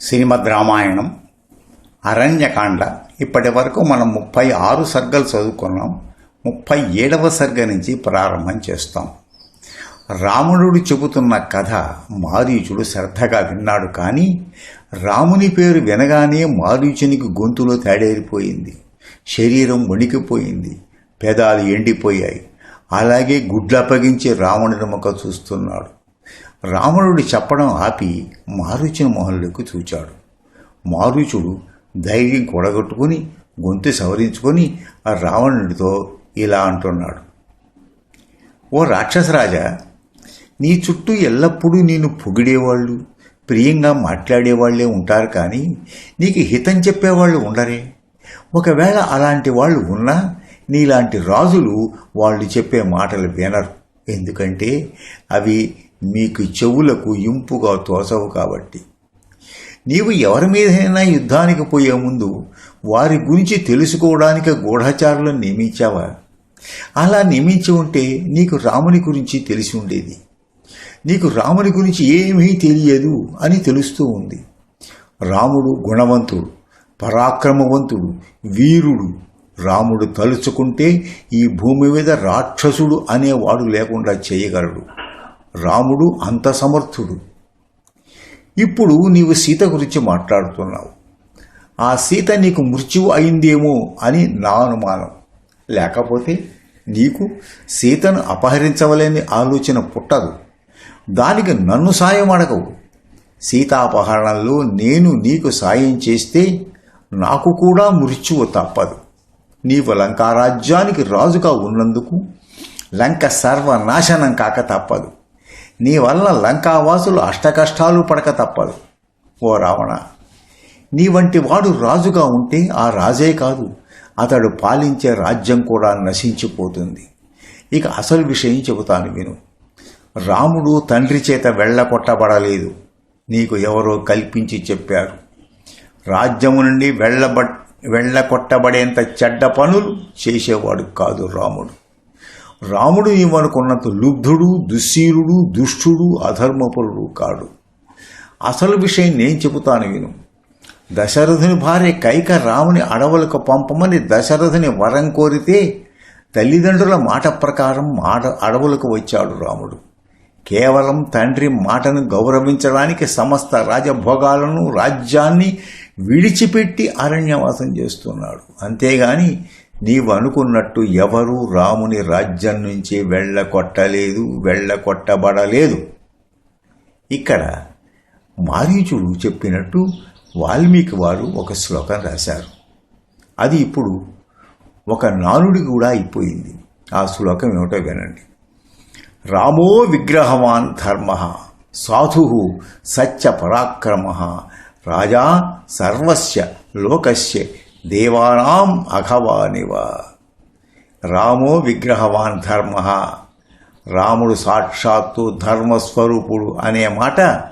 శ్రీమద్ రామాయణం అరణ్యకాండ. ఇప్పటి వరకు మనం ముప్పై ఆరు సర్గలు చదువుకున్నాం. ముప్పై ఏడవ సర్గ నుంచి ప్రారంభం చేస్తాం. రావణుడు చెబుతున్న కథ మారీచుడు శ్రద్ధగా విన్నాడు కానీ రాముని పేరు వినగానే మారీచునికి గొంతులో తేడేరిపోయింది. శరీరం వణికిపోయింది పెదాలు ఎండిపోయాయి. అలాగే గుడ్లప్పగించి రావణుని ముఖ చూస్తున్నాడు. రావణుడు చెప్పడం ఆపి మారుచుని మొహంలోకి చూచాడు. మారుచుడు ధైర్యం కొడగొట్టుకుని గొంతు సవరించుకొని ఆ రావణుడితో ఇలా అంటున్నాడు. ఓ రాక్షసరాజా నీ చుట్టూ ఎల్లప్పుడూ నేను పొగిడేవాళ్ళు ప్రియంగా మాట్లాడేవాళ్ళే ఉంటారు కానీ నీకు హితం చెప్పేవాళ్ళు ఉండరే. ఒకవేళ అలాంటి వాళ్ళు ఉన్నా నీలాంటి రాజులు వాళ్ళు చెప్పే మాటలు వినరు. ఎందుకంటే అవి మీకు చెవులకు ఇంపుగా తోచవు కాబట్టి. నీవు ఎవరి మీదైనా యుద్ధానికి పోయే ముందు వారి గురించి తెలుసుకోవడానికి గూఢచారులను నియమించావా? అలా నియమించి ఉంటే నీకు రాముని గురించి తెలిసి ఉండేది. నీకు రాముని గురించి ఏమీ తెలియదు అని తెలుస్తూ ఉంది. రాముడు గుణవంతుడు పరాక్రమవంతుడు వీరుడు. రాముడు తలుచుకుంటే ఈ భూమి మీద రాక్షసుడు అనేవాడు లేకుండా చేయగలడు. రాముడు అంత సమర్థుడు. ఇప్పుడు నీవు సీత గురించి మాట్లాడుతున్నావు. ఆ సీత నీకు మృత్యువు అయిందేమో అని నా అనుమానం. లేకపోతే నీకు సీతను అపహరించవలేని ఆలోచన పుట్టదు. దానికి నన్ను సాయం అడగవు. సీతాపహరణలో నేను నీకు సాయం చేస్తే నాకు కూడా మృత్యువు తప్పదు. నీవు లంకారాజ్యానికి రాజుగా ఉన్నందుకు లంక సర్వనాశనం కాక తప్పదు. నీ వల్ల లంకావాసులు అష్టకష్టాలు పడక తప్పదు. ఓ రావణ నీ వంటి వాడు రాజుగా ఉంటే ఆ రాజే కాదు. అతడు పాలించే రాజ్యం కూడా నశించిపోతుంది. ఇక అసలు విషయం చెబుతాను విను. రాముడు తండ్రి చేత వెళ్ళకొట్టబడలేదు నీకు ఎవరో కల్పించి చెప్పారు. రాజ్యము నుండి వెళ్ళబ వెళ్ళకొట్టబడేంత చెడ్డ పనులు చేసేవాడు కాదు రాముడు. రాముడు నీవనుకున్నంత లుబ్ధుడు దుశ్శీలుడు దుష్టుడు అధర్మపరుడు కాడు. అసలు విషయం నేను చెబుతాను విను. దశరథుని భార్య కైక రాముని అడవులకు పంపమని దశరథుని వరం కోరితే తల్లిదండ్రుల మాట ప్రకారం ఆడ అడవులకు వచ్చాడు రాముడు. కేవలం తండ్రి మాటను గౌరవించడానికి సమస్త రాజభోగాలను రాజ్యాన్ని విడిచిపెట్టి అరణ్యవాసం చేస్తున్నాడు. అంతేగాని నీవు అనుకున్నట్టు ఎవరూ రాముని రాజ్యం నుంచి వెళ్ళకొట్టలేదు వెళ్ళకొట్టబడలేదు. ఇక్కడ మారీచుడు చెప్పినట్టు వాల్మీకి వారు ఒక శ్లోకం రాశారు. అది ఇప్పుడు ఒక నానుడి కూడా అయిపోయింది. ఆ శ్లోకం ఏమిటో వినండి. రామో విగ్రహవాన్ ధర్మ సాధు సత్య పరాక్రమ రాజా సర్వస్య లోకస్య దేవానాం అఘవానివ. రామో విగ్రహవాన్ ధర్మ. రాముడు సాక్షాత్తు ధర్మస్వరూపుడు అనే మాట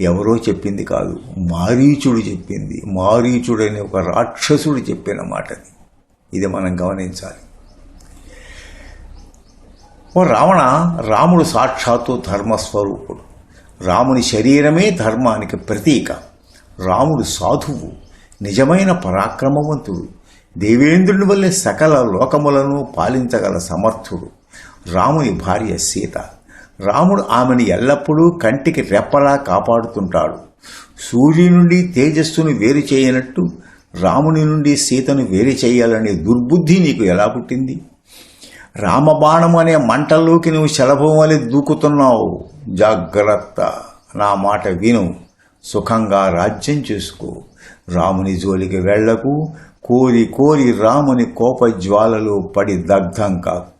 ఎవరో చెప్పింది కాదు. మారీచుడు చెప్పింది. మారీచుడు అనే ఒక రాక్షసుడు చెప్పిన మాటది. ఇది మనం గమనించాలి. ఓ రావణ రాముడు సాక్షాత్తు ధర్మస్వరూపుడు. రాముని శరీరమే ధర్మానికి ప్రతీక. రాముడు సాధువు. నిజమైన పరాక్రమవంతుడు. దేవేంద్రుని వల్లే సకల లోకములను పాలించగల సమర్థుడు. రాముని భార్య సీత. రాముడు ఆమెను ఎల్లప్పుడూ కంటికి రెప్పలా కాపాడుతుంటాడు. సూర్యుని నుండి తేజస్సును వేరు చేయనట్టు రాముని నుండి సీతను వేరు చేయాలనే దుర్బుద్ధి నీకు ఎలా పుట్టింది? రామబాణం అనే మంటల్లోకి నువ్వు శలభం వలె దూకుతున్నావు. జాగ్రత్త. నా మాట విను. సుఖంగా రాజ్యం చేసుకో. రాముని జోలికి వెళ్ళకు కోరి కోరి రాముని కోపజ్వాలలో పడి దగ్ధం కాకు.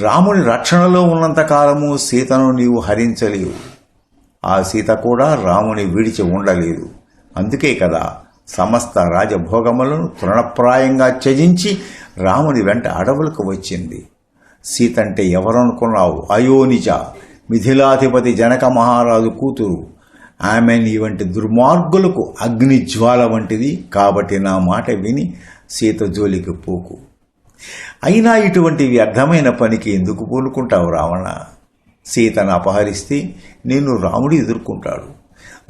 రాముని రక్షణలో ఉన్నంతకాలము సీతను నీవు హరించలేవు. ఆ సీత కూడా రాముని విడిచి ఉండలేదు. అందుకే కదా సమస్త రాజభోగములను తృణప్రాయంగా త్యజించి రాముని వెంట అడవులకు వచ్చింది. సీత అంటే ఎవరనుకున్నావు? అయోనిజ మిథిలాధిపతి జనక మహారాజు కూతురు. ఆమెని వంటి దుర్మార్గులకు అగ్నిజ్వాల వంటిది కాబట్టి నా మాట విని సీత జోలికి పోకు. అయినా ఇటువంటి వ్యర్థమైన పనికి ఎందుకు పూనుకుంటావు రావణ? సీతను అపహరిస్తే నేను రాముడు ఎదుర్కొంటాడు.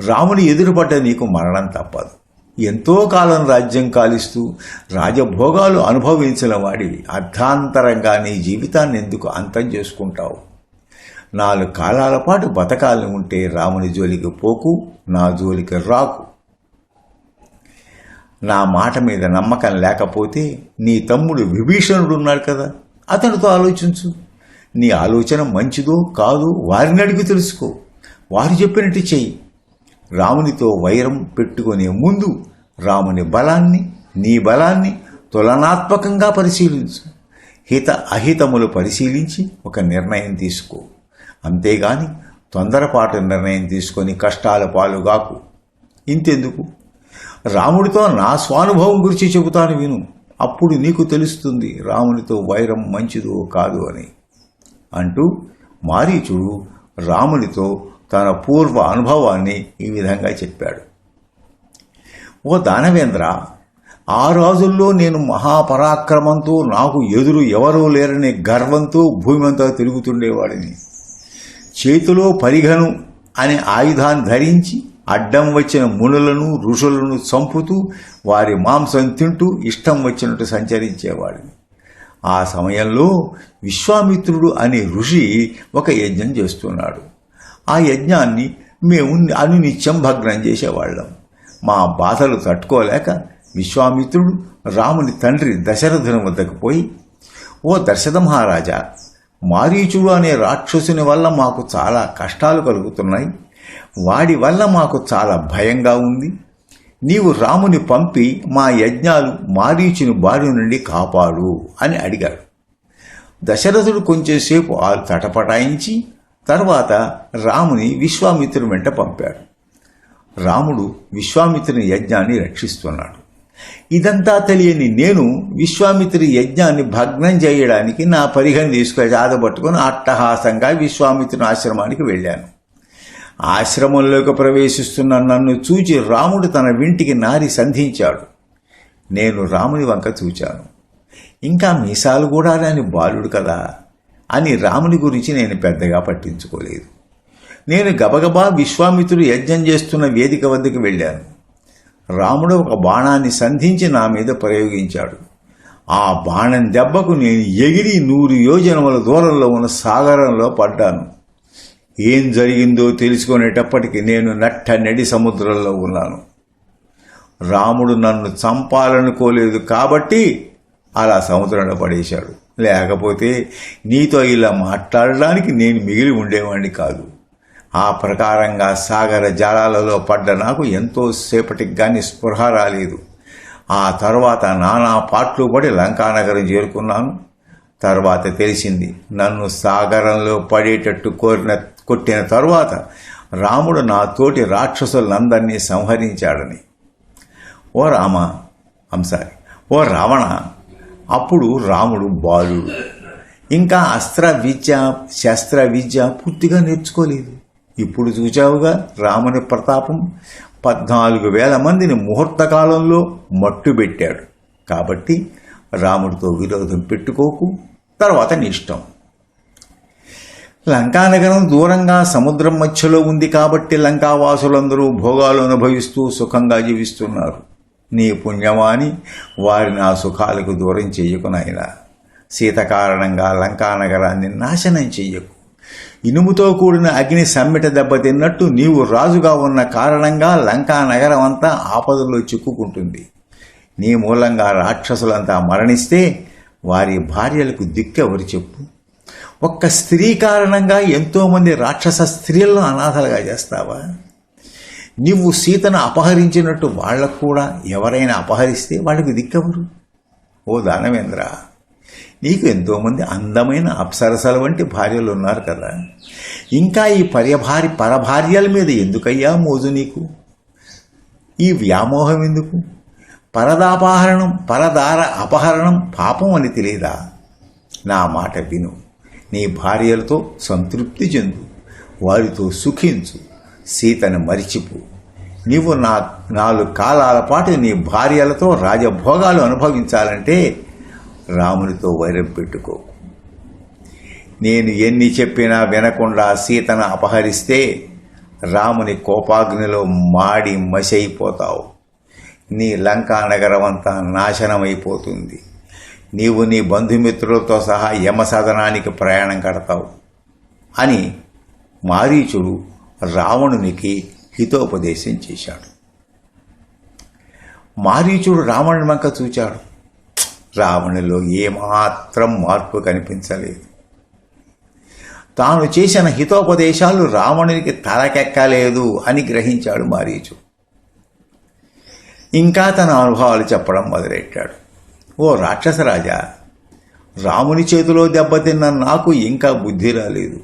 రాముని ఎదురుపడ్డ నీకు మరణం తప్పదు. ఎంతో కాలం రాజ్యం కాలిస్తూ రాజభోగాలు అనుభవించిన వాడివి. అర్ధాంతరంగా నీ జీవితాన్ని ఎందుకు అంతం చేసుకుంటావు? నాలుగు కాలాల పాటు బతకాలని ఉంటే రాముని జోలికి పోకు నా జోలికి రాకు. నా మాట మీద నమ్మకం లేకపోతే నీ తమ్ముడు విభీషణుడు ఉన్నాడు కదా అతనితో ఆలోచించు. నీ ఆలోచన మంచిదో కాదో వారిని అడిగి తెలుసుకో. వారు చెప్పినట్టు చెయ్యి. రామునితో వైరం పెట్టుకునే ముందు రాముని బలాన్ని నీ బలాన్ని తులనాత్మకంగా పరిశీలించు. హిత అహితములు పరిశీలించి ఒక నిర్ణయం తీసుకో. అంతేగాని తొందరపాటు నిర్ణయం తీసుకొని కష్టాల పాలుగాకు ఇంతెందుకు? రాముడితో నా స్వానుభవం గురించి చెబుతాను విను. అప్పుడు నీకు తెలుస్తుంది రామునితో వైరం మంచిదో కాదు అని. అంటూ మారీచుడు రామునితో తన పూర్వ అనుభవాన్ని ఈ విధంగా చెప్పాడు. ఓ దానవేంద్ర ఆ రోజుల్లో నేను మహాపరాక్రమంతో నాకు ఎదురు ఎవరూ లేరనే గర్వంతో భూమంతా తిరుగుతుండేవాడిని. చేతిలో పరిఘను అనే ఆయుధాన్ని ధరించి అడ్డం వచ్చిన మునులను ఋషులను చంపుతూ వారి మాంసం తింటూ ఇష్టం వచ్చినట్టు సంచరించేవాడు. ఆ సమయంలో విశ్వామిత్రుడు అనే ఋషి ఒక యజ్ఞం చేస్తున్నాడు. ఆ యజ్ఞాన్ని మేము అనునిత్యం భగ్నం చేసేవాళ్ళం. మా బాధలు తట్టుకోలేక విశ్వామిత్రుడు రాముని తండ్రి దశరథుని వద్దకు పోయి ఓ దశరథ మహారాజా మారీచుడు అనే రాక్షసుని వల్ల మాకు చాలా కష్టాలు కలుగుతున్నాయి. వాడి వల్ల మాకు చాలా భయంగా ఉంది. నీవు రాముని పంపి మా యజ్ఞాలు మారీచుని బారి నుండి కాపాడు అని అడిగాడు. దశరథుడు కొంచెంసేపు ఆ తటపటాయించి తర్వాత రాముని విశ్వామిత్రుని వెంట పంపాడు. రాముడు విశ్వామిత్రుని యజ్ఞాన్ని రక్షిస్తున్నాడు. ఇదంతా తెలియని నేను విశ్వామిత్రి యజ్ఞాన్ని భగ్నం చేయడానికి నా పరిగణ తీసుకొని ఆదపట్టుకుని అట్టహాసంగా విశ్వామిత్రుని ఆశ్రమానికి వెళ్ళాను. ఆశ్రమంలోకి ప్రవేశిస్తున్న నన్ను చూచి రాముడు తన వింటికి నారి సంధించాడు. నేను రాముని వంక చూచాను. ఇంకా మీసాలు కూడా రాని బాలుడు కదా అని రాముని గురించి నేను పెద్దగా పట్టించుకోలేదు. నేను గబగబా విశ్వామిత్రుడు యజ్ఞం చేస్తున్న వేదిక వద్దకు వెళ్ళాను. రాముడు ఒక బాణాన్ని సంధించి నా మీద ప్రయోగించాడు. ఆ బాణం దెబ్బకు నేను ఎగిరి నూరు యోజనముల దూరంలో ఉన్న సాగరంలో పడ్డాను. ఏం జరిగిందో తెలుసుకునేటప్పటికి నేను నట్ట నడి సముద్రంలో ఉన్నాను. రాముడు నన్ను చంపాలనుకోలేదు కాబట్టి అలా సముద్రంలో పడేశాడు. లేకపోతే నీతో ఇలా మాట్లాడడానికి నేను మిగిలి ఉండేవాడిని కాదు. ఆ ప్రకారంగా సాగర జలాలలో పడ్డ నాకు ఎంతో సేపటికి కానీ స్పృహ రాలేదు. ఆ తర్వాత నానా పాటలు పడి లంకానగరం చేరుకున్నాను. తర్వాత తెలిసింది నన్ను సాగరంలో పడేటట్టు కోరిన కొట్టిన తరువాత రాముడు నా తోటి రాక్షసులందరినీ సంహరించాడని. ఓ రామ అంసారి ఓ రావణ అప్పుడు రాముడు బాలుడు. ఇంకా అస్త్ర విద్య శస్త్ర విద్య పూర్తిగా నేర్చుకోలేదు. ఇప్పుడు చూచావుగా రాముని ప్రతాపం పద్నాలుగు వేల మందిని ముహూర్త కాలంలో మట్టుబెట్టాడు కాబట్టి రాముడితో విరోధం పెట్టుకోకు తర్వాత నీ ఇష్టం. లంకానగరం దూరంగా సముద్రం మధ్యలో ఉంది కాబట్టి లంకావాసులందరూ భోగాలు అనుభవిస్తూ సుఖంగా జీవిస్తున్నారు. నీ పుణ్యమాని వారిని ఆ సుఖాలకు దూరం చెయ్యకు నాయన. సీత కారణంగా లంకానగరాన్ని నాశనం చెయ్యకు ఇనుముతో కూడిన అగ్ని సమ్మెట దెబ్బతిన్నట్టు నీవు రాజుగా ఉన్న కారణంగా లంకా నగరం అంతా ఆపదల్లో చిక్కుకుంటుంది. నీ మూలంగా రాక్షసులంతా మరణిస్తే వారి భార్యలకు దిక్కెవరు చెప్పు? ఒక్క స్త్రీ కారణంగా ఎంతోమంది రాక్షస స్త్రీలను అనాథలుగా చేస్తావా? నువ్వు సీతను అపహరించినట్టు వాళ్ళకు కూడా ఎవరైనా అపహరిస్తే వాళ్ళకి దిక్కెవరు? ఓ దానవేంద్ర నీకు ఎంతోమంది అందమైన అప్సరసల వంటి భార్యలు ఉన్నారు కదా. ఇంకా ఈ పర్యభారి పరభార్యల మీద ఎందుకయ్యా మోజు నీకు? ఈ వ్యామోహం ఎందుకు? పరదాపహరణం పరదార అపహరణం పాపం అని తెలియదా? నా మాట విను. నీ భార్యలతో సంతృప్తి చెందు. వారితో సుఖించు. సీతను మరిచిపు. నీవు నా నాలుగు కాలాల పాటు నీ భార్యలతో రాజభోగాలు అనుభవించాలంటే రామునితో వైరం పెట్టుకో. నేను ఎన్ని చెప్పినా వినకుండా సీతను అపహరిస్తే రాముని కోపాగ్నిలో మాడి మసైపోతావు. నీ లంకా నగరం అంతా నాశనమైపోతుంది. నీవు నీ బంధుమిత్రులతో సహా యమసదనానికి ప్రయాణం కడతావు అని మారీచుడు రావణునికి హితోపదేశం చేశాడు. మారీచుడు రావణుని వంక చూచాడు. రావణులో ఏమాత్రం మార్పు కనిపించలేదు. తాను చేసిన హితోపదేశాలు రావణునికి తలకెక్కలేదు అని గ్రహించాడు మారీచు. ఇంకా తన అనుభవాలు చెప్పడం మొదలెట్టాడు. ఓ రాక్షసరాజా రాముని చేతిలో దెబ్బతిన్న నాకు ఇంకా బుద్ధి రాలేదు.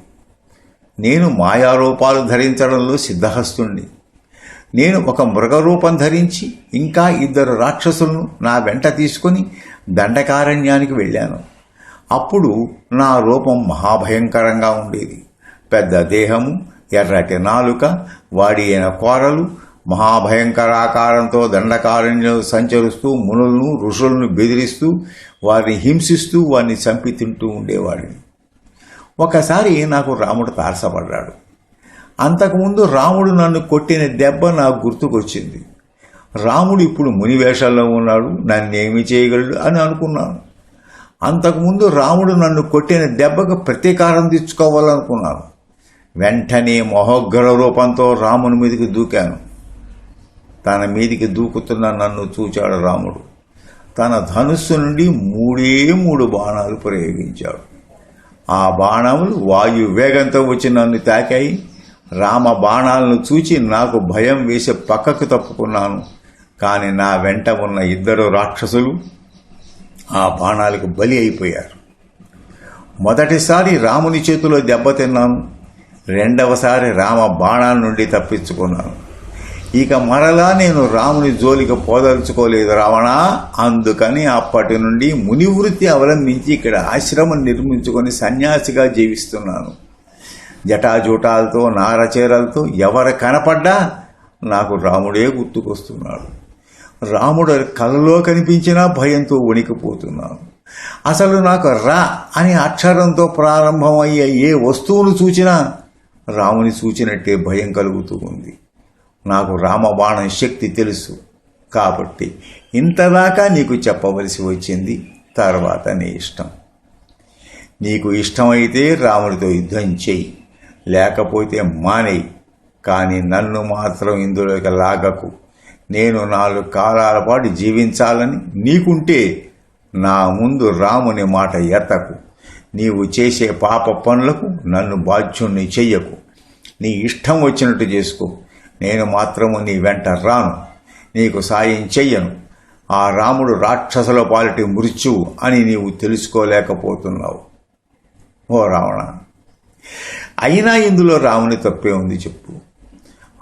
నేను మాయారూపాలు ధరించడంలో సిద్ధహస్తుణ్ణి. నేను ఒక మృగరూపం ధరించి ఇంకా ఇద్దరు రాక్షసులను నా వెంట తీసుకొని దండకారణ్యానికి వెళ్ళాను. అప్పుడు నా రూపం మహాభయంకరంగా ఉండేది. పెద్ద దేహము ఎర్రటి నాలుక వాడి అయిన కోరలు మహాభయంకరాకారంతో దండకారణ్యం సంచరిస్తూ మునులను ఋషులను బెదిరిస్తూ వారిని హింసిస్తూ వారిని చంపి తింటూ ఉండేవాడిని. ఒకసారి నాకు రాముడు తారసపడ్డాడు. అంతకుముందు రాముడు నన్ను కొట్టిన దెబ్బ నాకు గుర్తుకొచ్చింది. రాముడు ఇప్పుడు మునివేషాల్లో ఉన్నాడు నన్నేమి చేయగలడు అని అనుకున్నాను. అంతకుముందు రాముడు నన్ను కొట్టిన దెబ్బకు ప్రతీకారం తెచ్చుకోవాలనుకున్నాను వెంటనే మహోగ్ర రూపంతో రాముని మీదకి దూకాను. తన మీదికి దూకుతున్న నన్ను చూచాడు రాముడు. తన ధనుస్సు నుండి మూడే మూడు బాణాలు ప్రయోగించాడు. ఆ బాణములు వాయు వేగంతో వచ్చి నన్ను తాకాయి. రామ బాణాలను చూచి నాకు భయం వేసి పక్కకు తప్పుకున్నాను. కానీ నా వెంట ఉన్న ఇద్దరు రాక్షసులు ఆ బాణాలకు బలి అయిపోయారు. మొదటిసారి రాముని చేతిలో దెబ్బతిన్నాను రెండవసారి రామ బాణాల నుండి తప్పించుకున్నాను. ఇక మరలా నేను రాముని జోలికి పోదలుచుకోలేదు రావణ. అందుకని అప్పటి నుండి మునివృత్తి అవలంబించి ఇక్కడ ఆశ్రమం నిర్మించుకొని సన్యాసిగా జీవిస్తున్నాను. జటాజూటాలతో నారచీరలతో ఎవరు కనపడ్డా నాకు రాముడే గుర్తుకొస్తున్నాడు. రాముడు కలలో కనిపించినా భయంతో వణికిపోతున్నాను అసలు నాకు రా అనే అక్షరంతో ప్రారంభమయ్యే ఏ వస్తువును చూచినా రాముని చూచినట్టే భయం కలుగుతూ ఉంది. నాకు రామబాణం శక్తి తెలుసు. కాబట్టి ఇంతదాకా నీకు చెప్పవలసి వచ్చింది తర్వాత నీ ఇష్టం. నీకు ఇష్టమైతే రాముడితో యుద్ధం చెయ్యి లేకపోతే మానేయి కానీ నన్ను మాత్రం ఇందులోకి లాగకు. నేను నాలుగు కాలాల పాటు జీవించాలని నీకుంటే నా ముందు రాముని మాట ఎత్తకు. నీవు చేసే పాప పనులకు నన్ను బాధ్యుణ్ణి చెయ్యకు. నీ ఇష్టం వచ్చినట్టు చేసుకో. నేను మాత్రము నీ వెంట రాను. నీకు సాయం చెయ్యను. ఆ రాముడు రాక్షసుల పాలిటి మృత్యువు అని నీవు తెలుసుకోలేకపోతున్నావు. ఓ రావణ అయినా ఇందులో రాముని తప్పే ఉంది చెప్పు.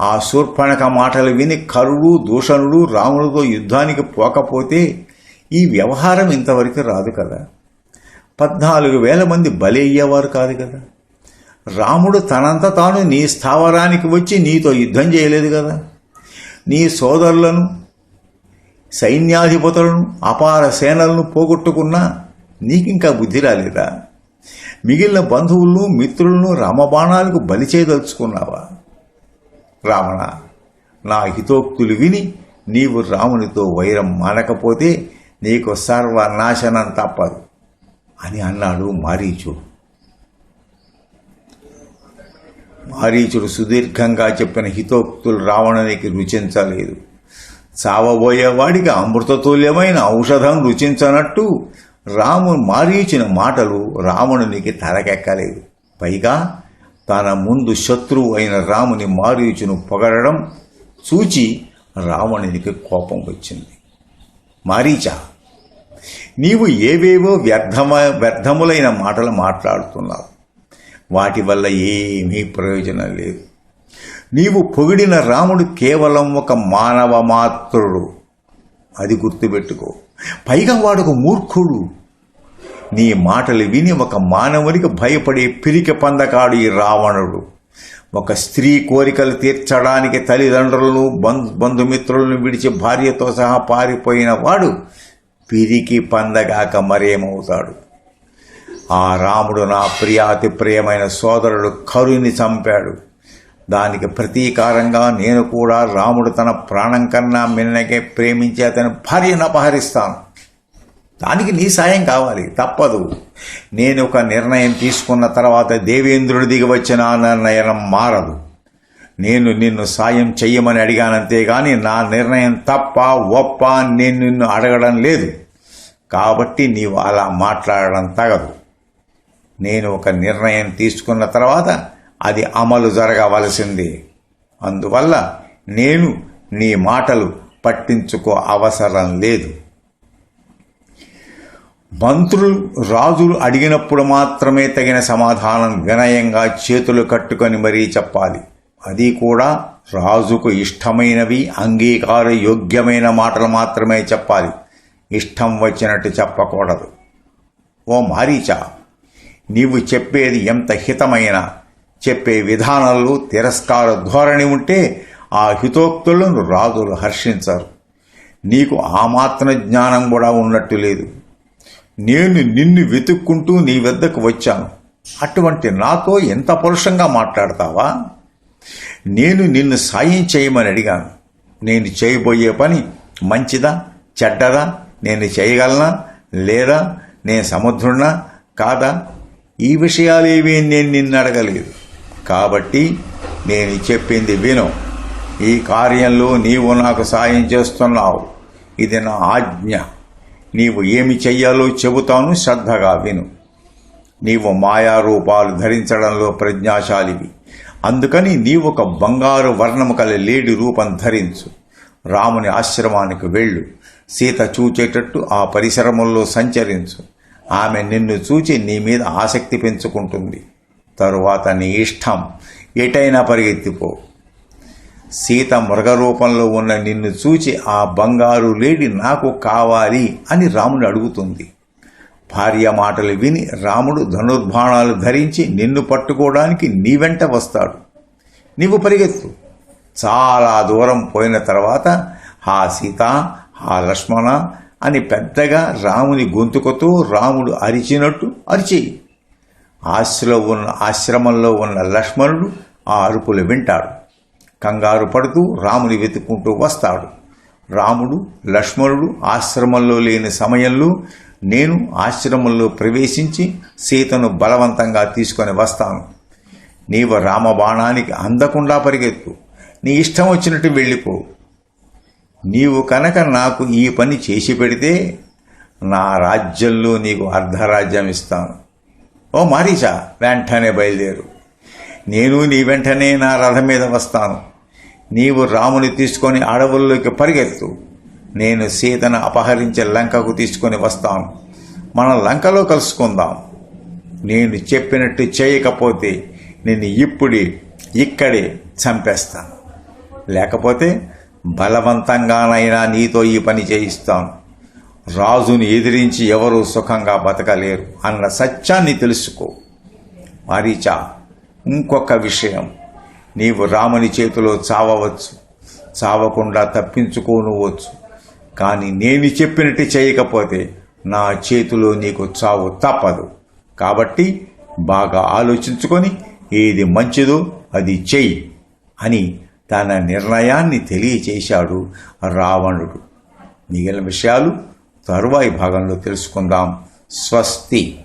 ఆ శూర్పణక మాటలు విని కరుడు దూషణుడు రాముడితో యుద్ధానికి పోకపోతే ఈ వ్యవహారం ఇంతవరకు రాదు కదా. పద్నాలుగు వేల మంది బలి అయ్యేవారు కాదు కదా. రాముడు తనంత తాను నీ స్థావరానికి వచ్చి నీతో యుద్ధం చేయలేదు కదా. నీ సోదరులను సైన్యాధిపతులను అపార సేనలను పోగొట్టుకున్నా నీకింకా బుద్ధి రాలేదా? మిగిలిన బంధువులను మిత్రులను రామబాణాలకు బలి చేయదలుచుకున్నావా? రావణ నా హితోక్తులు విని నీవు రామునితో వైరం మానకపోతే నీకు సర్వనాశనం తప్పదు అని అన్నాడు మారీచుడు మారీచుడు సుదీర్ఘంగా చెప్పిన హితోక్తులు రావణునికి రుచించలేదు. చావబోయేవాడికి అమృతతుల్యమైన ఔషధం రుచించనట్టు రాము మారీచిన మాటలు రావణునికి తలకెక్కలేదు. పైగా తన ముందు శత్రువు అయిన రాముని మారీచును పొగడడం చూచి రావణునికి కోపం వచ్చింది. మారీచ నీవు ఏవేవో వ్యర్థమ వ్యర్థములైన మాటలు మాట్లాడుతున్నావు. వాటి వల్ల ఏమీ ప్రయోజనం లేదు. నీవు పొగిడిన రాముడు కేవలం ఒక మానవ మాత్రుడు. అది గుర్తుపెట్టుకో. పైగా వాడు మూర్ఖుడు. నీ మాటలు విని ఒక మానవునికి భయపడే పిరికి పందకాడు ఈ రావణుడు. ఒక స్త్రీ కోరికలు తీర్చడానికి తల్లిదండ్రులను బంధు బంధుమిత్రులను విడిచి భార్యతో సహా పారిపోయిన వాడు పిరికి పందగాక మరేమవుతాడు? ఆ రాముడు నా ప్రియాతి ప్రియమైన సోదరుడు కరుని చంపాడు. దానికి ప్రతీకారంగా నేను కూడా రాముడు తన ప్రాణం కన్నా మిన్నకే ప్రేమించి అతని భార్యను అపహరిస్తాను. దానికి నీ సాయం కావాలి తప్పదు. నేను ఒక నిర్ణయం తీసుకున్న తర్వాత దేవేంద్రుడు దిగి వచ్చిన నిర్ణయం మారదు. నేను నిన్ను సాయం చెయ్యమని అడిగానంతే గాని నా నిర్ణయం తప్ప ఒప్ప నేను నిన్ను అడగడం లేదు. కాబట్టి నీవు అలా మాట్లాడడం తగదు. నేను ఒక నిర్ణయం తీసుకున్న తర్వాత అది అమలు జరగవలసింది. అందువల్ల నేను నీ మాటలు పట్టించుకో అవసరం లేదు. మంత్రులు రాజులు అడిగినప్పుడు మాత్రమే తగిన సమాధానం వినయంగా చేతులు కట్టుకొని మరీ చెప్పాలి. అది కూడా రాజుకు ఇష్టమైనవి అంగీకార యోగ్యమైన మాటలు మాత్రమే చెప్పాలి. ఇష్టం వచ్చినట్టు చెప్పకూడదు. ఓ మారీచా నీవు చెప్పేది ఎంత హితమైన చెప్పే విధానంలో తిరస్కార ధోరణి ఉంటే ఆ హితోక్తులను రాజులు హర్షించారు. నీకు ఆ మాత్రం జ్ఞానం కూడా ఉన్నట్టు లేదు. నేను నిన్ను వెతుక్కుంటూ నీ వద్దకు వచ్చాను. అటువంటి నాతో ఎంత పరుషంగా మాట్లాడతావా? నేను నిన్ను సాయం చేయమని అడిగాను. నేను చేయబోయే పని మంచిదా? చెడ్డదా? నేను చేయగలనా? లేదా? నేను సముద్రున్నా కాదా? ఈ విషయాలేవీ నేను నిన్ను అడగలేదు కాబట్టి నేను చెప్పింది విను. ఈ కార్యంలో నీవు నాకు సాయం చేస్తున్నావు. ఇది నా ఆజ్ఞ. నీవు ఏమి చెయ్యాలో చెబుతాను శ్రద్ధగా విను. నీవు మాయారూపాలు ధరించడంలో ప్రజ్ఞాశాలివి. అందుకని నీవు ఒక బంగారు వర్ణము కల లేడి రూపం ధరించు. రాముని ఆశ్రమానికి వెళ్ళు. సీత చూచేటట్టు ఆ పరిసరముల్లో సంచరించు. ఆమె నిన్ను చూచి నీ మీద ఆసక్తి పెంచుకుంటుంది. తరువాత నీ ఇష్టం ఎటైనా పరిగెత్తిపో. సీత మృగరూపంలో ఉన్న నిన్ను చూచి ఆ బంగారు లేడి నాకు కావాలి అని రాముడు అడుగుతుంది. భార్య మాటలు విని రాముడు ధనుర్బాణాలు ధరించి నిన్ను పట్టుకోవడానికి నీ వెంట వస్తాడు. నీవు పరిగెత్తు. చాలా దూరం పోయిన తర్వాత హా సీత హా లక్ష్మణ అని పెద్దగా రాముని గొంతుకతో రాముడు అరిచినట్టు అరిచేయి. ఆశలో ఉన్న ఆశ్రమంలో ఉన్న లక్ష్మణుడు ఆ అరుపులు వింటాడు. కంగారు పడుతూ రాముని వెతుక్కుంటూ వస్తాడు. రాముడు లక్ష్మణుడు ఆశ్రమంలో లేని సమయంలో నేను ఆశ్రమంలో ప్రవేశించి సీతను బలవంతంగా తీసుకొని వస్తాను. నీవు రామబాణానికి అందకుండా పరిగెత్తు. నీ ఇష్టం వచ్చినట్టు వెళ్ళిపో. నీవు కనుక నాకు ఈ పని చేసి పెడితే నా రాజ్యంలో నీకు అర్ధరాజ్యం ఇస్తాను. ఓ మారీచా వెంటనే బయలుదేరు. నేను నీ వెంటనే నా రథం మీద వస్తాను. నీవు రాముని తీసుకొని అడవుల్లోకి పరిగెత్తు. నేను సీతను అపహరించే లంకకు తీసుకొని వస్తాను. మనం లంకలో కలుసుకుందాం. నేను చెప్పినట్టు చేయకపోతే నేను ఇప్పుడే ఇక్కడే చంపేస్తాను. లేకపోతే బలవంతంగానైనా నీతో ఈ పని చేయిస్తాను. రాజుని ఎదిరించి ఎవరూ సుఖంగా బతకలేరు అన్న సత్యాన్ని తెలుసుకో. మారీచా ఇంకొక విషయం. నీవు రాముని చేతిలో చావవచ్చు. చావకుండా తప్పించుకోనువచ్చు కానీ నేను చెప్పినట్టు చేయకపోతే నా చేతిలో నీకు చావు తప్పదు. కాబట్టి బాగా ఆలోచించుకొని ఏది మంచిదో అది చెయ్యి అని తన నిర్ణయాన్ని తెలియచేశాడు రావణుడు. మిగిలిన విషయాలు తరువాయి భాగంలో తెలుసుకుందాం. స్వస్తి.